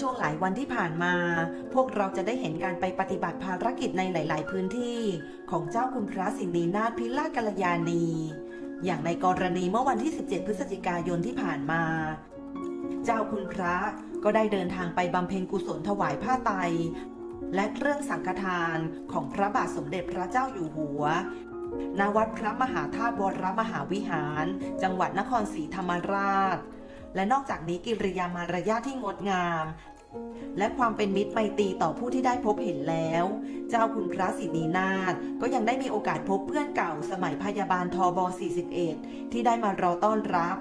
ช่วงหลายวันที่ผ่านมา พวกเราจะได้เห็นการไปปฏิบัติภารกิจในหลาย ๆ พื้นที่ ของเจ้าคุณพระสินีนาถพิรากัลยาณี อย่างในกรณีเมื่อวันที่ 17 พฤศจิกายนที่ผ่านมา เจ้าคุณพระก็ได้เดินทางไปบำเพ็ญกุศลถวายผ้าไตรและเครื่องสังฆทานของพระบาทสมเด็จพระเจ้าอยู่หัวณวัดพระมหาธาตุวรมหาวิหาร จังหวัดนครศรีธรรมราช และนอกจากนี้กิริยามารยาทที่งดงาม และความเป็นมิตรไมตรีต่อผู้ที่ได้พบเห็นแล้ว เจ้าคุณพระศรีนีนาถก็ยังได้มีโอกาสพบเพื่อนเก่าสมัยพยาบาลทบ41 ที่ได้มารอต้อนรับ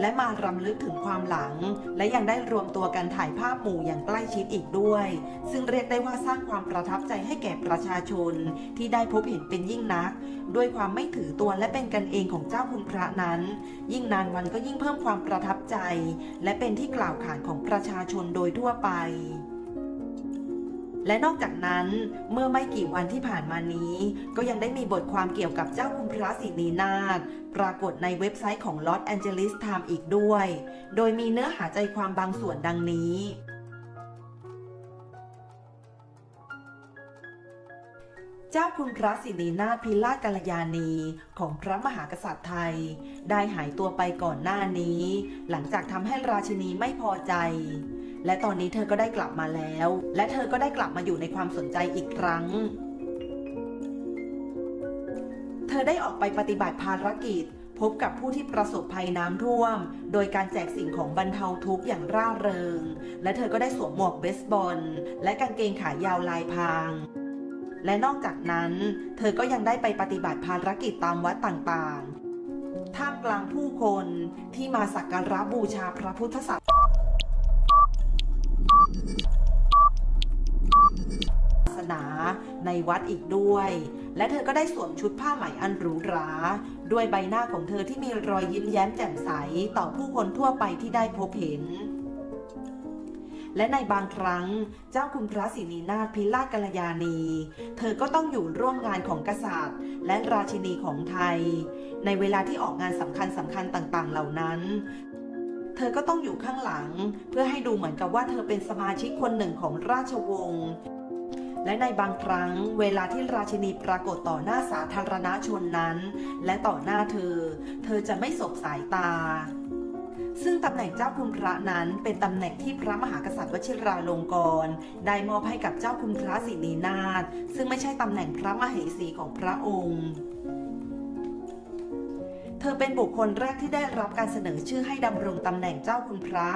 และมารำลึกถึงความหลัง และยังได้รวมตัวกันถ่ายภาพหมู่อย่างใกล้ชิดอีกด้วย ซึ่งเรียกได้ว่าสร้างความประทับใจให้แก่ประชาชน ที่ได้พบเห็นเป็นยิ่งนัก ด้วยความไม่ถือตัวและเป็นกันเองของเจ้าคุณพระนั้น ยิ่งนานวันก็ยิ่งเพิ่มความประทับใจ และเป็นที่กล่าวขานของประชาชนโดยทั่วไป และนอกจากนั้นเมื่อไม่กี่วันที่ผ่านมานี้ ก็ยังได้มีบทความเกี่ยวกับเจ้าคุณพระศรีนีนาถปรากฏในเว็บไซต์ของ Los Angeles Times อีกด้วย โดยมีเนื้อหาใจความบางส่วนดังนี้เจ้าคุณพระสิรินาถพิราชกัลยาณีของพระมหากษัตริย์ไทย ได้หายตัวไปก่อนหน้านี้ หลังจากทำให้ราชินีไม่พอใจ และตอนนี้เธอก็ได้กลับมาแล้ว และเธอก็ได้กลับมาอยู่ในความสนใจอีกครั้ง เธอได้ออกไปปฏิบัติภารกิจ พบกับผู้ที่ประสบภัยน้ำท่วม โดยการแจกสิ่งของบรรเทาทุกข์อย่างร่าเริง และเธอก็ได้สวมหมวกเบสบอล และกางเกงขายาวลายพรางและนอกจากนั้น เธอก็ยังได้ไปปฏิบัติภารกิจตามวัดต่างๆ ท่ามกลางผู้คนที่มาสักการะบูชาพระพุทธศาสนา ในวัดอีกด้วย และเธอก็ได้สวมชุดผ้าไหมอันหรูหราด้วยใบหน้าของเธอที่มีรอยยิ้มแย้มแจ่มใสต่อผู้คนทั่วไปที่ได้พบเห็นและในบางครั้งเจ้าคุณพระศรีนีนาถพิราชกัลยาณี เธอก็ต้องอยู่ร่วมงานของกษัตริย์ และราชินีของไทย ในเวลาที่ออกงานสำคัญสำคัญต่างๆ เหล่านั้น เธอก็ต้องอยู่ข้างหลัง เพื่อให้ดูเหมือนกับว่าเธอเป็นสมาชิกคนหนึ่งของราชวงศ์ และในบางครั้งเวลาที่ราชินีปรากฏต่อหน้าสาธารณชนนั้น และต่อหน้าเธอ เธอจะไม่สบสายตาซึ่งตำแหน่งเจ้าคุณพระนั้นเป็นตำแหน่งที่พระมหากษัตริย์วชิราลงกรณ์ได้มอบให้กับเจ้าคุณพระศรีนีนาถซึ่งไม่ใช่ตำแหน่งพระมเหสีของพระองค์ เธอเป็นบุคคลแรกที่ได้รับการเสนอชื่อให้ดำรงตำแหน่งเจ้าคุณพระ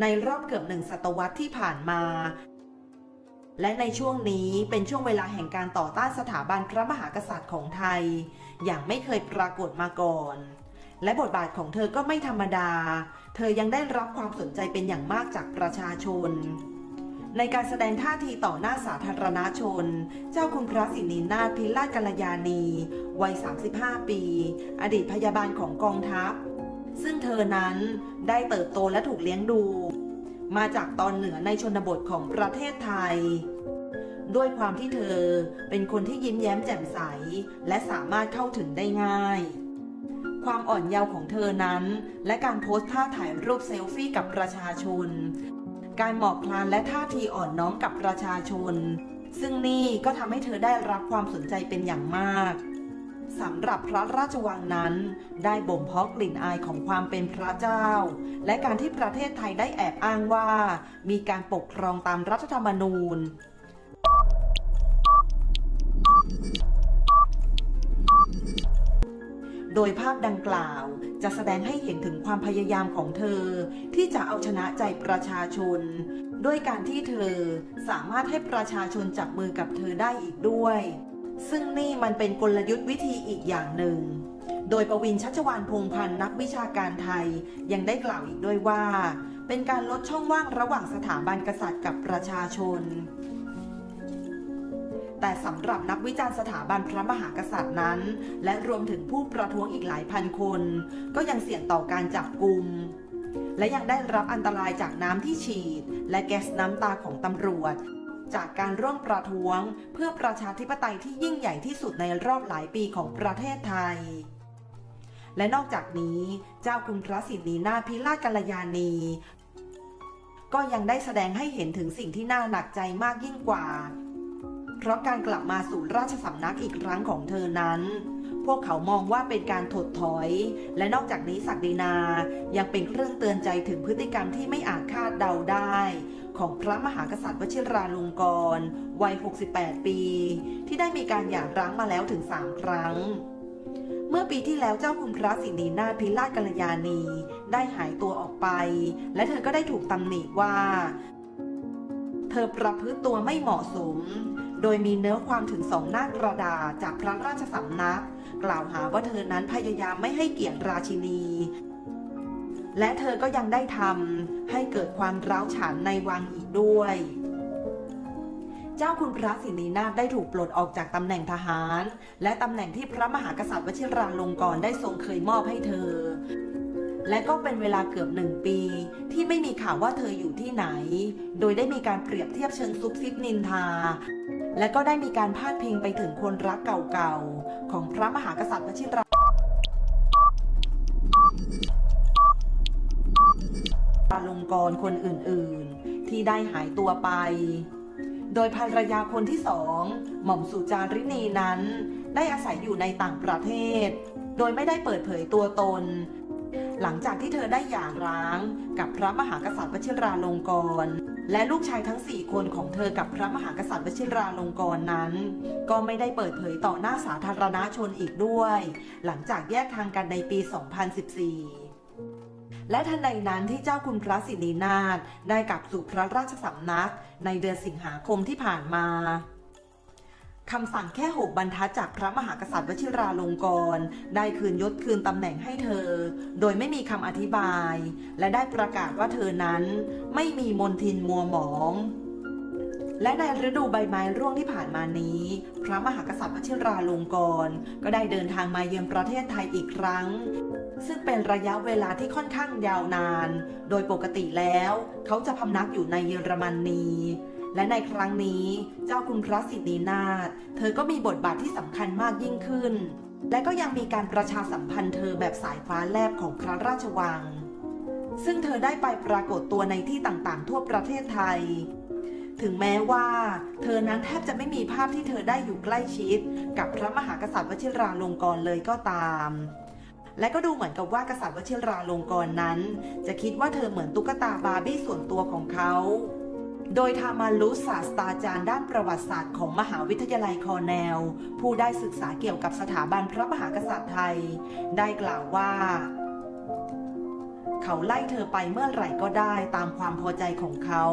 ในรอบเกือบหนึ่งศตวรรษที่ผ่านมา และในช่วงนี้เป็นช่วงเวลาแห่งการต่อต้านสถาบันพระมหากษัตริย์ของไทย อย่างไม่เคยปรากฏมาก่อน และบทบาทของเธอก็ไม่ธรรมดา เธอยังได้รับความสนใจเป็นอย่างมากจากประชาชน ในการแสดงท่าทีต่อหน้าสาธารณชน เจ้าคุณพระสินีนาถพิราชกัลยาณี วัย 35 ปี อดีตพยาบาลของกองทัพ ซึ่งเธอนั้นได้เติบโตและถูกเลี้ยงดู มาจากตอนเหนือในชนบทของประเทศไทย ด้วยความที่เธอเป็นคนที่ยิ้มแย้มแจ่มใส และสามารถเข้าถึงได้ง่าย ความอ่อนเยาว์ของเธอนั้น และการโพสท่าถ่ายรูปเซลฟี่กับประชาชน การหมอบคลานและท่าทีอ่อนน้อมกับประชาชน ซึ่งนี่ก็ทำให้เธอได้รับความสนใจเป็นอย่างมาก สำหรับพระราชวังนั้น ได้บ่มเพาะกลิ่นอายของความเป็นพระเจ้า และการที่ประเทศไทยได้แอบอ้างว่า มีการปกครองตามรัฐธรรมนูญโดยภาพดังกล่าวจะแสดงให้เห็นถึงความพยายามของเธอ ที่จะเอาชนะใจประชาชน ด้วยการที่เธอสามารถให้ประชาชนจับมือกับเธอได้อีกด้วย ซึ่งนี่มันเป็นกลยุทธ์วิธีอีกอย่างหนึ่ง โดยประวินชัชวานพงพันธ์นักวิชาการไทยยังได้กล่าวอีกด้วยว่า เป็นการลดช่องว่างระหว่างสถาบันกษัตริย์กับประชาชน แต่สำหรับนักวิจารณ์สถาบันพระมหากษัตริย์นั้น และรวมถึงผู้ประท้วงอีกหลายพันคน ก็ยังเสี่ยงต่อการจับกลุ่มและยังได้รับอันตรายจากน้ำที่ฉีด และแก๊สน้ำตาของตำรวจ จากการร่วมประท้วง เพื่อประชาธิปไตยที่ยิ่งใหญ่ที่สุดในรอบหลายปีของประเทศไทย และนอกจากนี้เจ้าคุณพระสินีนาพิราชกัลยาณี ก็ยังได้แสดงให้เห็นถึงสิ่งที่น่าหนักใจมากยิ่งกว่า เพราะการกลับมาสู่ราชสำนักอีกครั้งของเธอนั้นพวกเขามองว่าเป็นการถดถอย และนอกจากนี้ศักดินายังเป็นเครื่องเตือนใจถึงพฤติกรรมที่ไม่อาจคาดเดาได้ ของพระมหากษัตริย์วชิราลงกรณ์วัย 68 ปี ที่ได้มีการหย่าร้างมาแล้วถึง 3 ครั้ง เมื่อปีที่แล้วเจ้าคุณพระสินีนาถพิราชกัลยาณี ได้หายตัวออกไป และเธอก็ได้ถูกตำหนิว่า เธอประพฤติตัวไม่เหมาะสม โดยมีเนื้อความถึงสองหน้ากระดาษจากพระราชสำนัก กล่าวหาว่าเธอนั้นพยายามไม่ให้เกียรติราชินี และเธอก็ยังได้ทำให้เกิดความร้าวฉานในวังอีกด้วย เจ้าคุณพระสินีนาถได้ถูกปลดออกจากตำแหน่งทหาร และตำแหน่งที่พระมหากษัตริย์วชิราลงกรณ์ได้ทรงเคยมอบให้เธอ และก็เป็นเวลาเกือบหนึ่งปี ที่ไม่มีข่าวว่าเธออยู่ที่ไหน โดยได้มีการเปรียบเทียบเชิงซุบซิบนินทาและก็ได้มีการพาดพิงไปถึงคนรักเก่าๆ ของพระมหากษัตริย์วชิรา ลงกรคนอื่นๆ ที่ได้หายตัวไป โดยภรรยาคนที่สองหม่อมสุจารินีนั้น ได้อาศัยอยู่ในต่างประเทศ โดยไม่ได้เปิดเผยตัวตน หลังจากที่เธอได้หย่าร้างกับพระมหากษัตริย์วชิราลงกรและลูกชายทั้ง4คนของเธอกับพระมหากษัตริย์วชิราลงกรณ์นั้น ก็ไม่ได้เปิดเผยต่อหน้าสาธารณชนอีกด้วย หลังจากแยกทางกันในปี 2014 และทันใดนั้นที่เจ้าคุณพระสินีนาถได้กลับสู่พระราชสำนัก ในเดือนสิงหาคมที่ผ่านมาคำสั่งแค่หกบรรทัดจากพระมหากษัตริย์วชิราลงกรณ์ได้คืนยศคืนตำแหน่งให้เธอ โดยไม่มีคำอธิบาย และได้ประกาศว่าเธอนั้น ไม่มีมนทินมัวหมอง และในฤดูใบไม้ร่วงที่ผ่านมานี้ พระมหากษัตริย์วชิราลงกรณ์ก็ได้เดินทางมาเยือนประเทศไทยอีกครั้ง ซึ่งเป็นระยะเวลาที่ค่อนข้างยาวนาน โดยปกติแล้ว เขาจะพำนักอยู่ในเยอรมนีและในครั้งนี้เจ้าคุณพระสิทธินาถเธอก็มีบทบาทที่สำคัญมากยิ่งขึ้น และก็ยังมีการประชาสัมพันธ์เธอแบบสายฟ้าแลบของพระราชวัง ซึ่งเธอได้ไปปรากฏตัวในที่ต่างๆ ทั่วประเทศไทย ถึงแม้ว่า เธอนั้นแทบจะไม่มีภาพที่เธอได้อยู่ใกล้ชิด กับพระมหากษัตริย์วชิราลงกรณ์เลยก็ตาม และก็ดูเหมือนกับว่ากษัตริย์วชิราลงกรณ์นั้น จะคิดว่าเธอเหมือนตุ๊กตาบาร์บี้ส่วนตัวของเขา โดยทามารุศาสตราจารย์ด้านประวัติศาสตร์ของมหาวิทยาลัยคอร์เนล ผู้ได้ศึกษาเกี่ยวกับสถาบันพระมหากษัตริย์ไทย ได้กล่าวว่าเขาไล่เธอไปเมื่อไหร่ก็ได้ตามความพอใจของเขา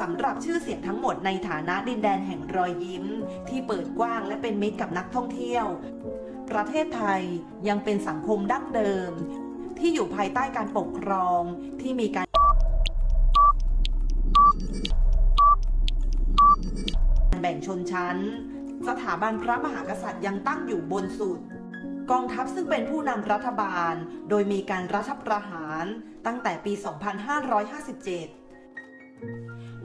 สำหรับชื่อเสียงทั้งหมดในฐานะดินแดนแห่งรอยยิ้ม ที่เปิดกว้างและเป็นมิตรกับนักท่องเที่ยว ประเทศไทยยังเป็นสังคมดั้งเดิม ที่อยู่ภายใต้การปกครองที่มีการแบ่งชนชั้น สถาบันพระมหากษัตริย์ยังตั้งอยู่บนสุด กองทัพซึ่งเป็นผู้นำรัฐบาล โดยมีการรัฐประหารตั้งแต่ปี 2557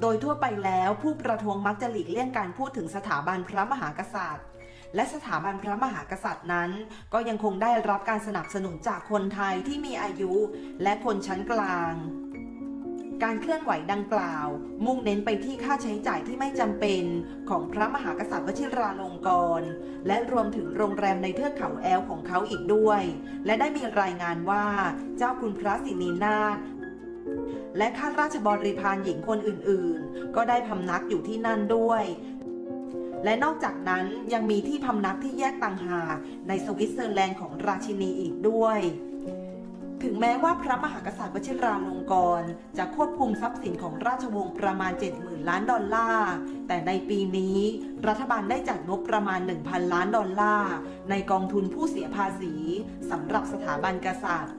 โดยทั่วไปแล้วผู้ประท้วงมักจะหลีกเลี่ยงการพูดถึงสถาบันพระมหากษัตริย์ และสถาบันพระมหากษัตริย์นั้น ก็ยังคงได้รับการสนับสนุนจากคนไทยที่มีอายุและคนชั้นกลางการเคลื่อนไหวดังกล่าว มุ่งเน้นไปที่ค่าใช้จ่ายที่ไม่จำเป็นของพระมหากษัตริย์วชิราลงกรณ์และรวมถึงโรงแรมในเทือกเขาแอลของเขาอีกด้วย และได้มีรายงานว่าเจ้าคุณพระสินีนาถและข้าราชบริพารหญิงคนอื่นๆ ก็ได้พำนักอยู่ที่นั่นด้วย และนอกจากนั้นยังมีที่พำนักที่แยกต่างหากในสวิตเซอร์แลนด์ของราชินีอีกด้วย ถึงแม้ว่าพระมหากษัตริย์วชิราลงกรณ์จะควบคุมทรัพย์สินของราชวงศ์ประมาณ 70,000 ล้านดอลลาร์ แต่ในปีนี้ รัฐบาลได้จัดงบประมาณ 1,000 ล้านดอลลาร์ ในกองทุนผู้เสียภาษีสำหรับสถาบันกษัตริย์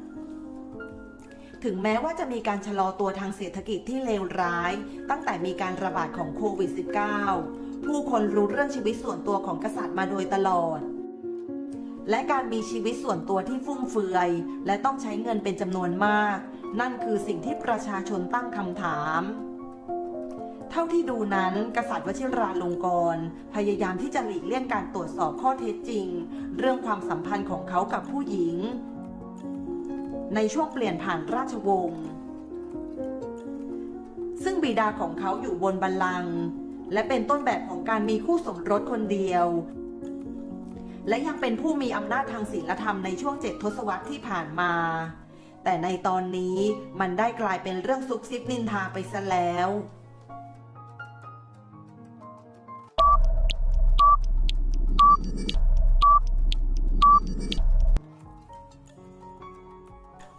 ถึงแม้ว่าจะมีการชะลอตัวทางเศรษฐกิจที่เลวร้าย ตั้งแต่มีการระบาดของโควิด -19 ผู้คนรู้เรื่องชีวิตส่วนตัวของกษัตริย์มาโดยตลอด และการมีชีวิตส่วนตัวที่ฟุ่มเฟือย และต้องใช้เงินเป็นจำนวนมาก นั่นคือสิ่งที่ประชาชนตั้งคำถามเท่าที่ดูนั้นกษัตริย์วชิราลงกรณ์พยายามที่จะหลีกเลี่ยงการตรวจสอบข้อเท็จจริง เรื่องความสัมพันธ์ของเขากับผู้หญิง ในช่วงเปลี่ยนผ่านราชวงศ์ซึ่งบิดาของเขาอยู่บนบัลลังก์ และเป็นต้นแบบของการมีคู่สมรสคนเดียว และยังเป็นผู้มีอำนาจทางศีลธรรมในช่วงเจ็ดทศวรรษที่ผ่านมา แต่ในตอนนี้มันได้กลายเป็นเรื่องซุกซิบนินทาไปซะแล้ว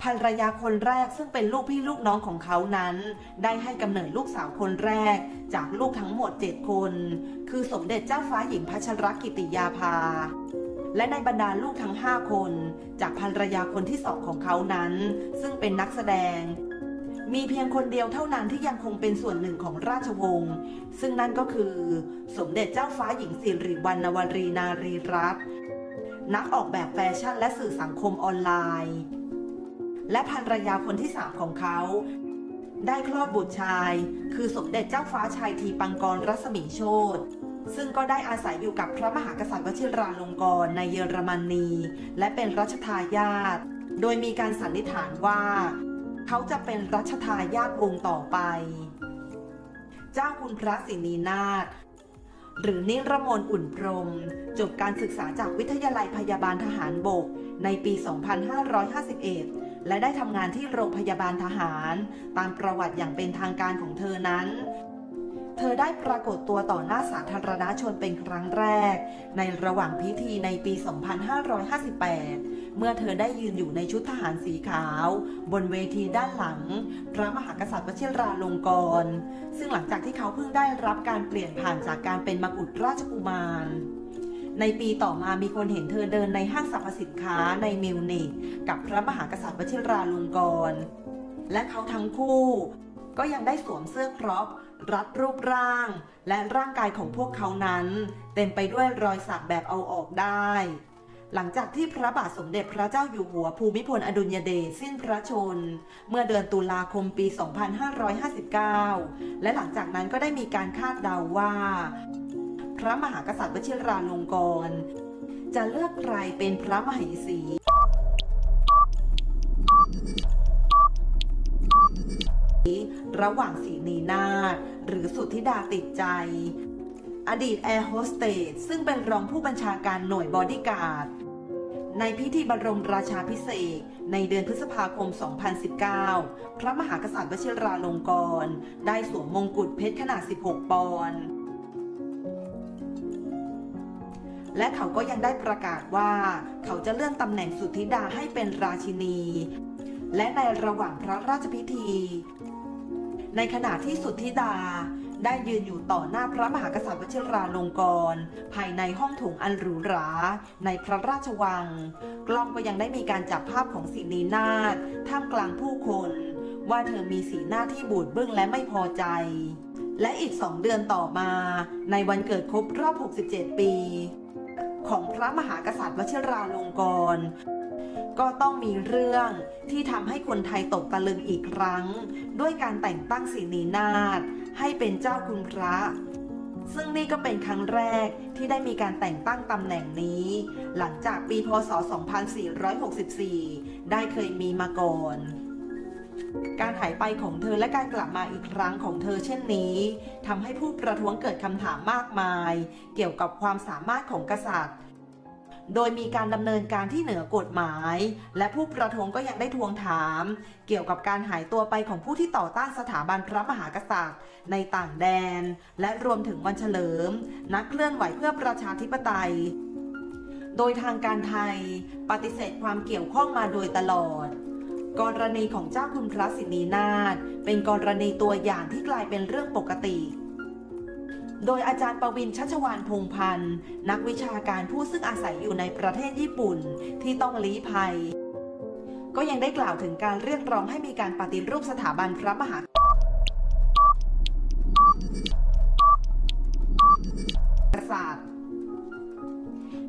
ภรรยาคนแรกซึ่งเป็นลูกพี่ลูกน้องของเขานั้น ได้ให้กำเนิดลูกสาวคนแรก จากลูกทั้งหมด 7 คน คือสมเด็จเจ้าฟ้าหญิงพัชรกิติยาภา และในบรรดาลูกทั้ง 5 คน จากภรรยาคนที่สองของเขานั้น ซึ่งเป็นนักแสดงมีเพียงคนเดียวเท่านั้นที่ยังคงเป็นส่วนหนึ่งของราชวงศ์ ซึ่งนั่นก็คือ สมเด็จเจ้าฟ้าหญิงสิริวัณณวรีนารีรัตน์ นักออกแบบแฟชั่นและสื่อสังคมออนไลน์ และภรรยาคนที่สามของเขา ได้คลอดบุตรชาย คือสมเด็จเจ้าฟ้าชายทีปังกรรัศมีโชตซึ่งก็ได้อาศัยอยู่กับพระมหากษัตริย์วชิราลงกรณ์ในเยอรมนี และเป็นรัชทายาทโดยมีการสันนิษฐานว่า เขาจะเป็นรัชทายาทวงศ์ต่อไป เจ้าคุณพระสินีนาถหรือนิรมนอุ่นพรม จบการศึกษาจากวิทยาลัยพยาบาลทหารบกในปี 2551 และได้ทำงานที่โรงพยาบาลทหาร ตามประวัติอย่างเป็นทางการของเธอนั้น เธอได้ปรากฏตัวต่อหน้าสาธารณชนเป็นครั้งแรก ในระหว่างพิธีในปี 2558 เมื่อเธอได้ยืนอยู่ในชุดทหารสีขาว บนเวทีด้านหลัง พระมหากษัตริย์วชิราลงกรณ์ซึ่งหลังจากที่เขาเพิ่งได้รับการเปลี่ยนผ่านจากการเป็นมกุฎราชกุมาร ในปีต่อมามีคนเห็นเธอเดินในห้างสรรพสินค้าในมิวนิกกับพระมหากษัตริย์วชิราลงกรณ์และเขาทั้งคู่ ก็ยังได้สวมเสื้อครอปรัดรูปร่าง และร่างกายของพวกเขานั้น เต็มไปด้วยรอยสักแบบเอาออกได้ หลังจากที่พระบาทสมเด็จพระเจ้าอยู่หัวภูมิพลอดุลยเดชสิ้นพระชน เมื่อเดือนตุลาคมปี 2559 และหลังจากนั้นก็ได้มีการคาดเดาว่า พระมหากษัตริย์วชิราลงกรณ์จะเลือกใครเป็นพระมเหสี ระหว่างสีนีนาถหรือสุทธิดาติดใจ อดีตแอร์โฮสเตสซึ่งเป็นรองผู้บัญชาการหน่วยบอดี้การ์ดในพิธีบรมราชาพิเศษในเดือนพฤษภาคม 2019 พระมหากษัตริย์วชิราลงกรณ์ได้สวมมงกุฎเพชรขนาด 16 ปอนด์ และเขาก็ยังได้ประกาศว่า เขาจะเลื่อนตำแหน่งสุทธิดาให้เป็นราชินี และในระหว่างพระราชพิธี ในขณะที่สุทธิดาได้ยืนอยู่ต่อหน้าพระมหากษัตริย์วชิราลงกรณ์ภายในห้องโถงอันหรูหราในพระราชวัง กล้องก็ยังได้มีการจับภาพของสินีนาถท่ามกลางผู้คน ว่าเธอมีสีหน้าที่บูดเบื้องและไม่พอใจ และอีกสองเดือนต่อมา ในวันเกิดครบรอบ 67 ปี ของพระมหากษัตริย์วชิราลงกรณ์ก็ต้องมีเรื่องที่ทำให้คนไทยตกตะลึงอีกครั้ง ด้วยการแต่งตั้งศรีนีนาถให้เป็นเจ้าคุณพระ ซึ่งนี่ก็เป็นครั้งแรกที่ได้มีการแต่งตั้งตำแหน่งนี้ หลังจากปีพศ 2464 ได้เคยมีมาก่อน การหายไปของเธอและการกลับมาอีกครั้งของเธอเช่นนี้ทำให้ผู้ประท้วงเกิดคำถามมากมาย เกี่ยวกับความสามารถของกษัตริย์ โดยมีการดำเนินการที่เหนือกฎหมาย และผู้ประท้วงก็ยังได้ทวงถาม เกี่ยวกับการหายตัวไปของผู้ที่ต่อต้านสถาบันพระมหากษัตริย์ ในต่างแดน และรวมถึงวันเฉลิม นักเคลื่อนไหวเพื่อประชาธิปไตย โดยทางการไทย ปฏิเสธความเกี่ยวข้องมาโดยตลอด กรณีของเจ้าคุณพระสินีนาถเป็นกรณีตัวอย่างที่กลายเป็นเรื่องปกติ โดยอาจารย์ประวินชัชวานพงพันธ์ นักวิชาการผู้ซึ่งอาศัยอยู่ในประเทศญี่ปุ่นที่ต้องลี้ภัย ก็ยังได้กล่าวถึงการเรียกร้องให้มีการปฏิรูปสถาบันพระมหากษัตริย์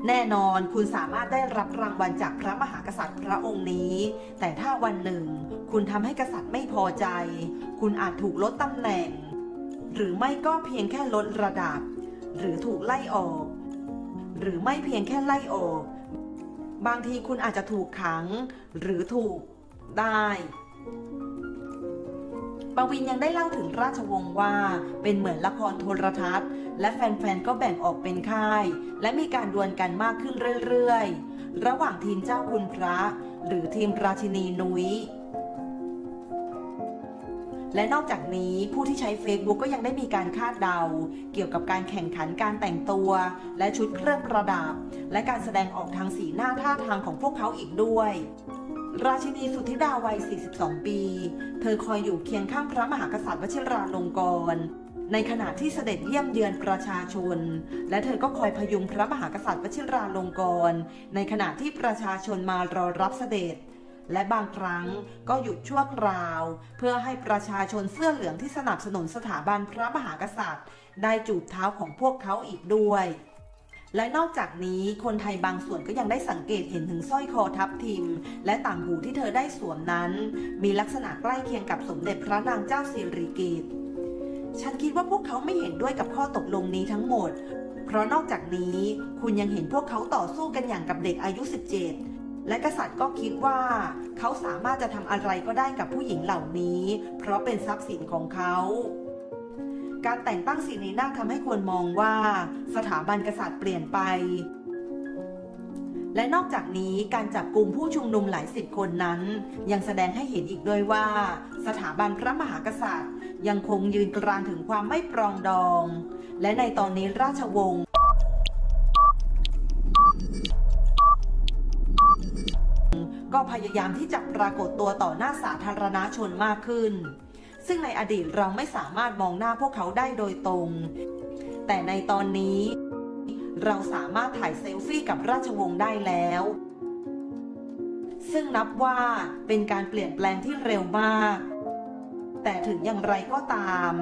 แน่นอนคุณสามารถได้รับรางวัลจากพระมหากษัตริย์พระองค์นี้ แต่ถ้าวันหนึ่ง คุณทำให้กษัตริย์ไม่พอใจ คุณอาจถูกลดตำแหน่ง หรือไม่ก็เพียงแค่ลดระดับ หรือถูกไล่ออก หรือไม่เพียงแค่ไล่ออก บางทีคุณอาจจะถูกขัง หรือถูกได้ ปวินยังได้เล่าถึงราชวงศ์ว่า เป็นเหมือนละครโทรทัศน์ และแฟนๆ ก็แบ่งออกเป็นค่าย และมีการดวลกันมากขึ้นเรื่อยๆ ระหว่างทีมเจ้าคุณพระ หรือทีมราชินีนุ้ยและนอกจากนี้ผู้ที่ใช้ Facebook ก็ยังได้มีการคาดเดา เกี่ยวกับการแข่งขันการแต่งตัว และชุดเครื่องประดับ และการแสดงออกทางสีหน้าท่าทางของพวกเขาอีกด้วย ราชินีสุทธิดาวัย 42 ปี เธอคอยอยู่เคียงข้างพระมหากษัตริย์วชิราลงกรณ์ในขณะที่เสด็จเยี่ยมเยือนประชาชน และเธอก็คอยพยุงพระมหากษัตริย์วชิราลงกรณ์ในขณะที่ประชาชนมารอรับเสด็จ และบางครั้งก็หยุดชั่วคราว เพื่อให้ประชาชนเสื้อเหลืองที่สนับสนุนสถาบันพระมหากษัตริย์ ได้จูบเท้าของพวกเขาอีกด้วย และนอกจากนี้คนไทยบางส่วนก็ยังได้สังเกตเห็นถึงสร้อยคอทับทิม และต่างหูที่เธอได้สวมนั้น มีลักษณะใกล้เคียงกับสมเด็จพระนางเจ้าสิริกิติ์ฉันคิดว่าพวกเขาไม่เห็นด้วยกับข้อตกลงนี้ทั้งหมด เพราะนอกจากนี้คุณยังเห็นพวกเขาต่อสู้กันอย่างกับเด็กอายุ 17 และกษัตริย์ก็คิดว่า เขาสามารถจะทำอะไรก็ได้กับผู้หญิงเหล่านี้ เพราะเป็นทรัพย์สินของเขา การแต่งตั้งสินีนาคทำให้ควรมองว่าสถาบันกษัตริย์เปลี่ยนไป และนอกจากนี้การจับกลุ่มผู้ชุมนุมหลายสิบคนนั้น ยังแสดงให้เห็นอีกด้วยว่า สถาบันพระมหากษัตริย์ ยังคงยืนกรานถึงความไม่ปรองดอง และในตอนนี้ราชวงศ์ก็พยายามที่จะปรากฏตัวต่อหน้าสาธารณชนมากขึ้น ซึ่งในอดีตเราไม่สามารถมองหน้าพวกเขาได้โดยตรง แต่ในตอนนี้ เราสามารถถ่ายเซลฟี่กับราชวงศ์ได้แล้ว ซึ่งนับว่าเป็นการเปลี่ยนแปลงที่เร็วมาก แต่ถึงอย่างไรก็ตาม